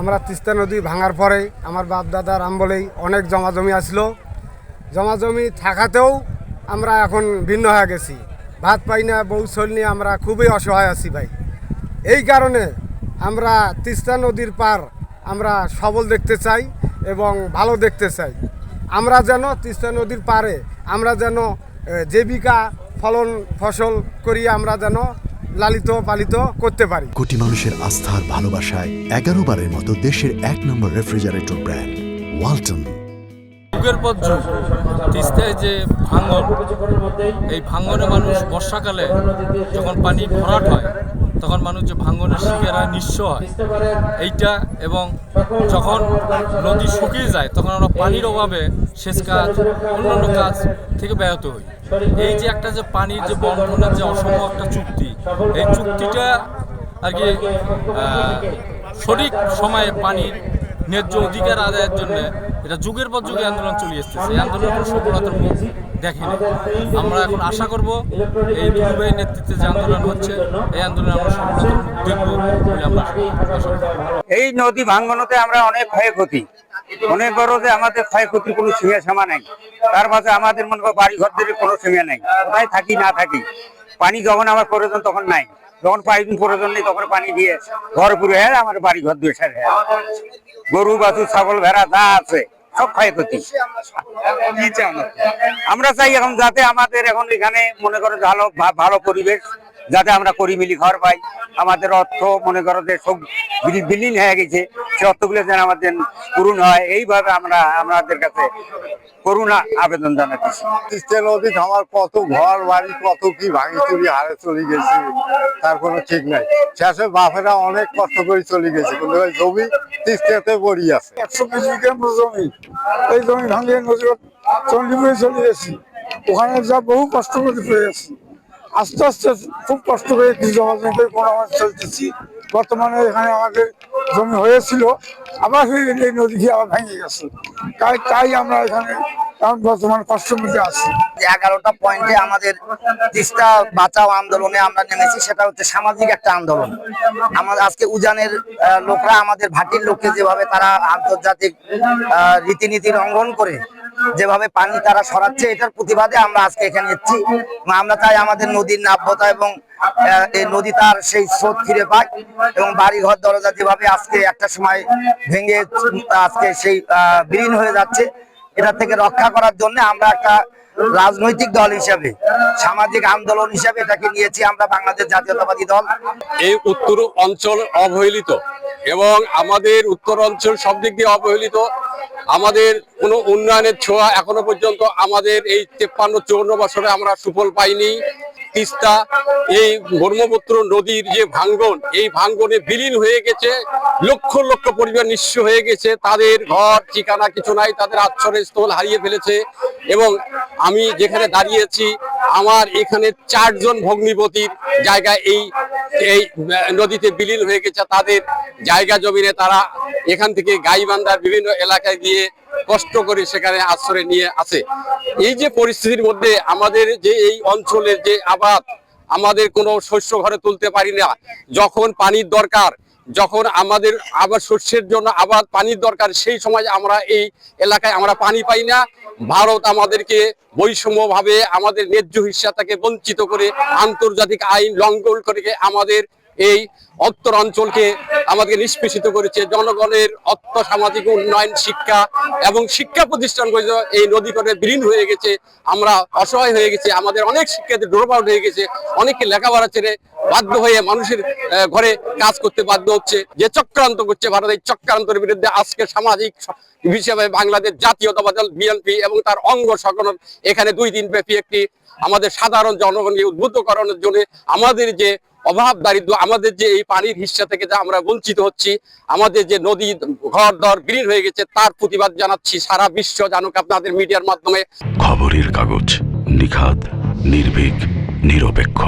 আমরা তিস্তা নদী ভাঙার পরে আমার বাপ দাদার আমবলেই অনেক জমা জমি আসলো। জমা জমি থাকাতেও আমরা এখন ভিন্ন হয়ে গেছি। ভাত পাই না, বউ চল নিয়ে আমরা খুবই অসহায় আছি ভাই। এই কারণে আমরা তিস্তা নদীর পার আমরা সবল দেখতে চাই এবং ভালো দেখতে চাই। আমরা যেন তিস্তা নদীর পারে আমরা যেন জীবিকা ফলন, ফসল করি, আমরা যেন লালিত পালিত করতে পারি। কোটি মানুষের আস্থার ভালোবাসায় এগারো বারের মতো দেশের এক নম্বর রেফ্রিজারেটর ব্র্যান্ড ওয়ালটন। যুগের পর যুগ তিস্তায় যে ভাঙন এই ভাঙনে মানুষ বর্ষাকালে যখন পানি ভরাট হয় তখন মানুষ যে ভাঙনের শিকার হয়, নিঃস্ব হয়। এইটা এবং যখন নদী শুকিয়ে যায়, তখন আমরা পানির অভাবে সেচ কাজ, অন্যান্য কাজ থেকে ব্যাহত হই। এই যে একটা যে পানির যে বন্টনের যে অসম একটা চুক্তি, এই চুক্তিটা আর কি সঠিক সময়ে পানির ন্যায্য অধিকার আদায়ের জন্য এটা যুগের পর যুগে আন্দোলন চলে আসতেছে এই আন্দোলন কোনো সফলতার মুখ দেখেনি। আমরা এখন আশা করব এই দুর্বাহী নেতৃত্বে যে আন্দোলন হচ্ছে, এই আন্দোলনে আমরা সফলতার মুখ দেখব এই নদী ভাঙ্গনতে আমরা অনেক ক্ষয়ক্ষতি। মনে করো যে আমাদের ক্ষয়ক্ষতির কোনো সীমা সীমা নাই। তার মাঝে আমাদের মনে করো বাড়ি ঘরদের কোনো সীমা নাই। কোথায় থাকি, না থাকি। পানি যখন আমার প্রয়োজন তখন নাই। যখন পানি প্রয়োজন নেই তখন পানি দিয়ে ঘর পুরো হ্যাঁ আমার বাড়ি ঘর দুয়ে সার হ্যাঁ। গরু বাছু ছাগল ভেড়া যা আছে সব খাই ক্ষতি আমরা চাই এখন যাতে আমাদের এখন এখানে মনে করে ভালো ভালো পরিবেশ যাতে আমরা করি মিলি ঘর পাই। আমাদের অর্থ মনে করো যে সব বিলীন হয়ে গেছে সে অর্থগুলো যেন আমাদের পূরণ হয়। এইভাবে আমরা আমাদের কাছে করুণা আবেদন জানাচ্ছি। তিস্তা নদী আমার কত ঘর বাড়ি কত কি ভাঙি চুরি হারে চলে গেছে তার কোনো ঠিক নাই। শেষে বাপেরা অনেক কষ্ট করে চলে গেছে কিন্তু ওই জমি তিস্তাতে পড়ি আছে। একশো বিশ বিঘা জমি। এই জমি ভাঙিয়ে চণ্ডীপুরে চলে গেছি। ওখানে যা বহু কষ্ট করে পেয়ে গেছি আস্তে আস্তে খুব কষ্ট করে জমা জমি করে কোনো আমার চলতেছি। বর্তমানে এখানে আমাদের জমি হয়েছিল আবার এই নদী আবার ভেঙে গেছে। তাই তাই আমরা এখানে এখন বর্তমান এগারোটা পয়েন্টে আমাদের বাঁচাও আন্দোলনে আমরা নেমেছি সেটা হচ্ছে সামাজিক একটা আন্দোলন। আমাদের আজকে উজানের লোকরা আমাদের ভাটির লোককে যেভাবে তারা আন্তর্জাতিক আহ, রীতিনীতি লঙ্ঘন করে যেভাবে পানি তারা সরাচ্ছে, এটার প্রতিবাদে আমরা আজকে এখানে এসেছি। আমরা চাই আমাদের নদীর নাব্যতা এবং এই নদী তার সেই স্রোত ফিরে পায় এবং বাড়ি ঘর দরজা যেভাবে আজকে একটা সময় ভেঙে আজকে সেই বিলীন হয়ে যাচ্ছে এটা থেকে রক্ষা করার জন্য আমরা একটা রাজনৈতিক দল হিসাবে, সামাজিক আন্দোলন হিসাবে এটাকে নিয়েছি আমরা বাংলাদেশ জাতীয়তাবাদী দল। এই উত্তর অঞ্চল অবহেলিত। এবং আমাদের উত্তর অঞ্চল সব দিক দিয়ে অবহেলিত। আমাদের কোনো উন্নয়নের ছোঁয়া এখনও পর্যন্ত আমাদের এই তেপ্পান্ন চৌন্ন বছরে আমরা সুফল পাইনি। তিস্তা, এই ব্রহ্মপুত্র নদীর যে ভাঙ্গন, এই ভাঙ্গনে বিলীন হয়ে গেছে, লক্ষ লক্ষ পরিবার নিঃস্ব হয়ে গেছে। তাদের ঘর, ঠিকানা কিছু নাই, তাদের আশ্রয় স্থল হারিয়ে ফেলেছে। এবং আমি যেখানে দাঁড়িয়েছি, আমার এখানে চারজন ভগ্নিপতির জায়গায় এই এই নদীতে বিলীন হয়ে গেছে, তাদের জায়গা জমিনে তারা এখান থেকে গাইবান্ধার বিভিন্ন এলাকায় গিয়ে কষ্ট করে সেখানে আশ্রয় নিয়ে আছে এই যে পরিস্থিতির মধ্যে আমাদের যে এই অঞ্চলের যে আবাদ, আমাদের কোনো শস্য ঘরে তুলতে পারি না। যখন পানির দরকার যখন আমাদের আবার শস্যের জন্য আবার পানির দরকার, সেই সময় আমরা এই এলাকায় আমরা পানি পাই না। ভারত আমাদেরকে বৈষম্যভাবে আমাদের ন্যায্য তাকে বঞ্চিত করে আন্তর্জাতিক আইন লঙ্ঘন করে আমাদের এই অত্তর অঞ্চলকে আমাদেরকে নিষ্পেষিত করেছে। জনগণের অর্থ, সামাজিক উন্নয়ন, শিক্ষা এবং শিক্ষা প্রতিষ্ঠান এই নদী করে বিলীন হয়ে গেছে। আমরা অসহায় হয়ে গেছে। আমাদের অনেক শিক্ষার্থী ড্রপ আউট হয়ে গেছে। অনেকে লেখাপড়া ছেড়ে বাধ্য হয়ে মানুষের ঘরে কাজ করতে বাধ্য হচ্ছে। যে চক্রান্ত করছে ভারত, এই চক্রান্তের বিরুদ্ধে আজকে সামাজিক হিসেবে বাংলাদেশ জাতীয়তাবাদ বিএনপি এবং তার অঙ্গ সংগঠন এখানে দুই দিন ব্যাপী একটি আমাদের সাধারণ জনগণকে উদ্বুদ্ধ করানোর জন্য আমাদের যে অভাব দারিদ্র আমাদের যে এই পানির হিস্সা থেকে যে আমরা বঞ্চিত হচ্ছি, আমাদের যে নদী, ঘর দর বিলীন হয়ে গেছে, তার প্রতিবাদ জানাচ্ছি সারা বিশ্ব জানুক আপনাদের মিডিয়ার মাধ্যমে। খবরের কাগজ নিখাত নির্ভীক, নিরপেক্ষ।